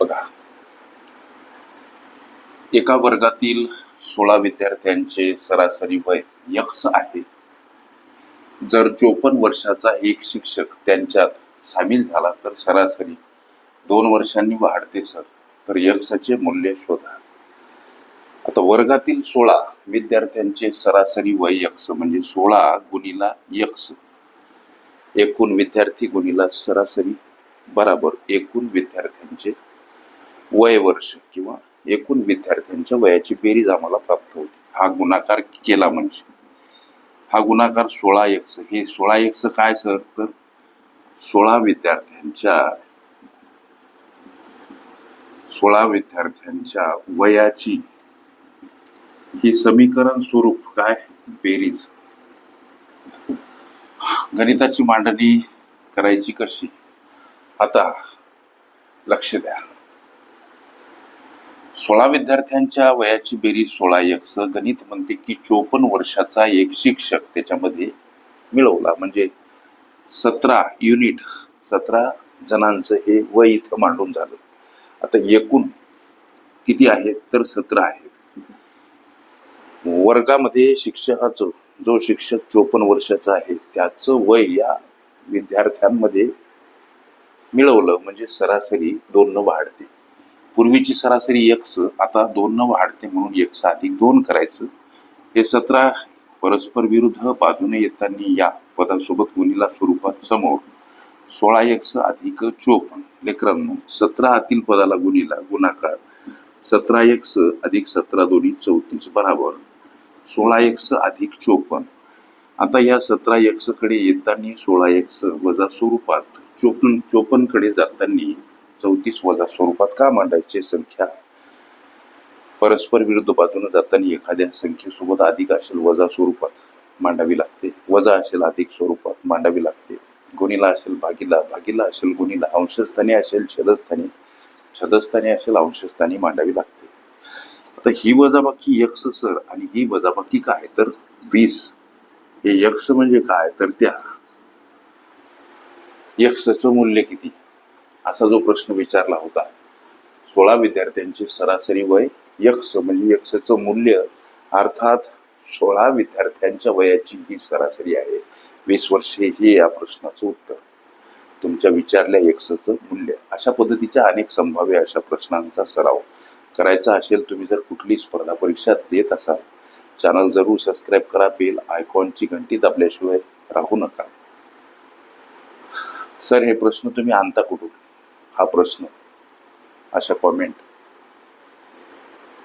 बघा. एका वर्गातील सोळा विद्यार्थ्यांचे सरासरी वय यक्ष आहे. जर चोपन्न वर्षाचा एक शिक्षक त्यांच्यात सामील झाला तर सरासरी दोन वर्षांनी वाढते सर. तर यक्षाचे मूल्य शोधा. आता वर्गातील सोळा विद्यार्थ्यांचे सरासरी वय यक्ष म्हणजे सोळा गुणिला यक्ष. एकूण विद्यार्थी गुणिला सरासरी बराबर एकूण विद्यार्थ्यांचे वय वर्ष किंवा एकूण विद्यार्थ्यांच्या वयाची बेरीज आम्हाला प्राप्त होते. हा गुणाकार केला म्हणजे. हा गुणाकार सोळा एक्स हे सोळा एक्स काय सर? तर सोळा विद्यार्थ्यांच्या सोळा विद्यार्थ्यांच्या वयाची ही समीकरण स्वरूप काय? बेरीज. गणिताची मांडणी करायची कशी? आता लक्ष द्या. सोळा विद्यार्थ्यांच्या वयाची बेरीज सोळा एक्स गणित म्हणते की चोपन्न वर्षाचा एक शिक्षक त्याच्यामध्ये मिळवला. म्हणजे सतरा युनिट सतरा जणांचं हे वय इथं मांडून झालं. आता एकूण किती आहेत? तर सतरा आहेत. वर्गामध्ये शिक्षकाचं जो शिक्षक चोपन्न वर्षाचा आहे त्याचं वय या विद्यार्थ्यांमध्ये मिळवलं. म्हणजे सरासरी दोन वाढते. पूर्वीची सरासरी एक्स आता दोन वाढते म्हणून एक्स अधिक दोन करायचं. हे सतरा परस्पर विरुद्ध बाजूने येताना या पदासोबत गुणीला स्वरूपात समोर. सोळा एक्स अधिक चोपन्न. लेकरांनो सतरा आतील पदाला गुणीला गुणाकार. सतरा एक्स अधिक सतरा दोन्ही चौतीस बराबर. सोळा एक्स अधिक चोपन्न. आता या सतरा एक्सकडे येताना सोळा एक्स वजा स्वरूपात चोपन्न चोपन्नकडे जाताना चौतीस वजा स्वरूपात का मांडायचे संख्या? परस्पर विरुद्ध बाजूने जाताना एखाद्या संख्येसोबत अधिक असेल वजा स्वरूपात मांडावी लागते. वजा असेल अधिक स्वरूपात मांडावी लागते. गुणीला असेल भागीला भागीला असेल गुणीला अंशस्थानी असेल छदस्थानी छदस्थानी असेल अंशस्थानी मांडावी लागते. आता ही वजाबाकी यक्ष सर आणि ही वजाबाकी काय? तर वीस. हे यक्ष म्हणजे काय? तर त्या. यक्षचं मूल्य किती? असा जो प्रश्न विचारला होता सोळा विद्यार्थ्यांची सरासरी वय यक्ष म्हणजे यक्षचं मूल्य अर्थात सोळा विद्यार्थ्यांच्या वयाची ही सरासरी आहे. वीस वर्षे हे या प्रश्नाचं उत्तर. तुमच्या विचारल्या यक्षचं मूल्य. अशा पद्धतीच्या अनेक संभाव्य अशा प्रश्नांचा सराव करायचा असेल तुम्ही जर कुठली स्पर्धा परीक्षा देत असाल चॅनल जरूर सबस्क्राईब करा बेल आयकॉनची घंटी दाबल्याशिवाय राहू नका. सर हे प्रश्न तुम्ही आणता कुठून? हा प्रश्न. अशा कॉमेंट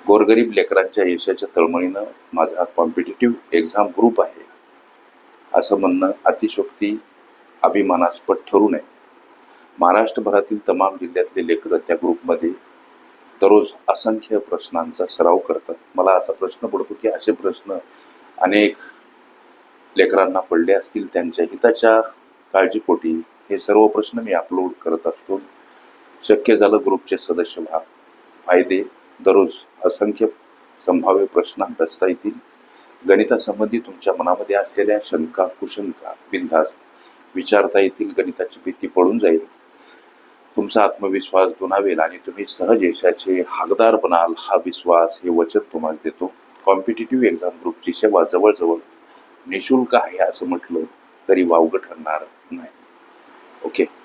गोरगरीब लेकरांच्या यशाच्या तळमळीनं माझा कॉम्पिटेटिव्ह एक्झाम ग्रुप आहे. असं म्हणणं अतिशोक्ती अभिमानास्पद ठरू नये. महाराष्ट्रभरातील तमाम जिल्ह्यातले लेकरं त्या ग्रुपमध्ये दररोज असंख्य प्रश्नांचा सराव करतात. मला असा प्रश्न पडतो की असे प्रश्न अनेक लेकरांना पडले असतील त्यांच्या हिताच्या काळजीपोटी हे सर्व प्रश्न मी अपलोड करत असतो. शक्य झालं ग्रुपचे सदस्य व्हा. फायदे दररोज असंख्य संभाव्य प्रश्न अभ्यासता येतील. गणितासंबंधी तुमच्या मनामध्ये असलेल्या शंका कुशंका बिनधास्त विचारता येतील गणिताची भीती पडून जाईल. तुमचा आत्मविश्वास दुणावेल आणि तुम्ही सहज यशाचे हकदार बनाल हा विश्वास हे वचन तुम्हाला देतो. कॉम्पिटेटिव्ह एक्झाम ग्रुपची सेवा जवळजवळ निशुल्क आहे असं म्हटलं तरी वावगं ठरणार नाही. ओके.